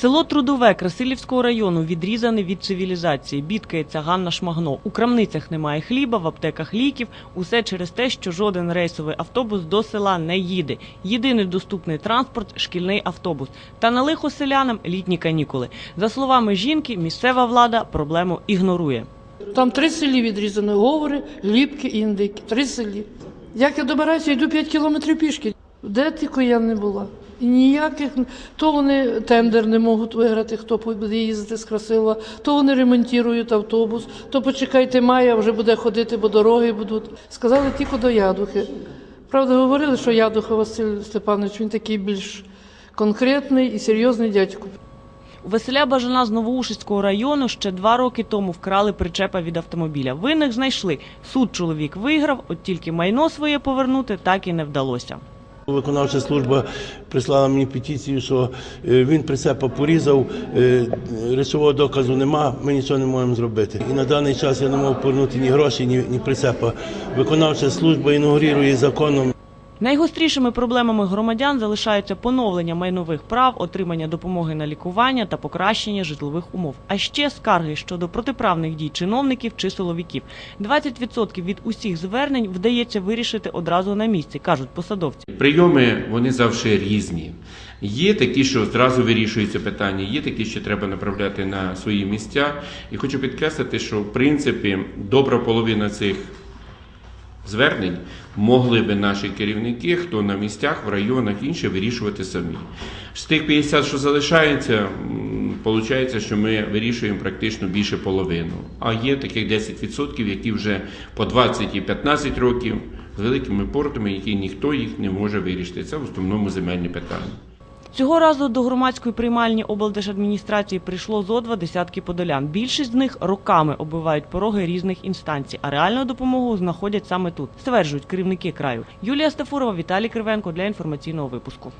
Село Трудове Красилівського району відрізане від цивілізації. Бідкається Ганна Шмагно. У крамницях немає хліба, в аптеках ліків. Усе через те, що жоден рейсовий автобус до села не їде. Єдиний доступний транспорт шкільний автобус. Та на лихо селянам літні канікули. За словами жінки, місцева влада проблему ігнорує. Там три селі відрізані, говори, глібки і індики. Три селі. Як я добираюся, йду 5 кілометрів пішки. Де тільки я не була. І ніяких, то вони тендер не можуть виграти, хто буде їздити з Красилова, то вони ремонтують автобус, то почекайте мая, вже буде ходити, бо дороги будуть. Сказали тільки до Ядухи. Правда, говорили, що Ядуха Василь Степанович, він такий більш конкретний і серйозний дядько. У Василя Бажана з Новоушицького району ще два роки тому вкрали причепа від автомобіля. Винних знайшли. Суд чоловік виграв, от тільки майно своє повернути так і не вдалося. Виконавча служба прислала мені петицію, що е, він прицепа порізав, е, речового доказу нема, ми нічого не можемо зробити. І на даний час я не можу повернути ні гроші, ні, ні прицепа. Виконавча служба ігнорує законом. Найгострішими проблемами громадян залишаються поновлення майнових прав, отримання допомоги на лікування та покращення житлових умов. А ще скарги щодо протиправних дій чиновників чи силовиків. 20% від усіх звернень вдається вирішити одразу на місці, кажуть посадовці. Прийоми вони завжди різні. Є такі, що зразу вирішується питання, є такі, що треба направляти на свої місця. І хочу підкреслити, що в принципі добра половина цих звернень могли би наші керівники, хто на місцях, в районах інше, вирішувати самі. З тих 50, що залишається, виходить, що ми вирішуємо практично більше половину. А є таких 10%, які вже по 20 і 15 років з великими портами, які ніхто їх не може вирішити. Це в основному земельні питання. Цього разу до громадської приймальні облдержадміністрації прийшло зо два десятки подолян. Більшість з них роками оббивають пороги різних інстанцій, а реальну допомогу знаходять саме тут, стверджують керівники краю. Юлія Стафурова, Віталій Кривенко для інформаційного випуску.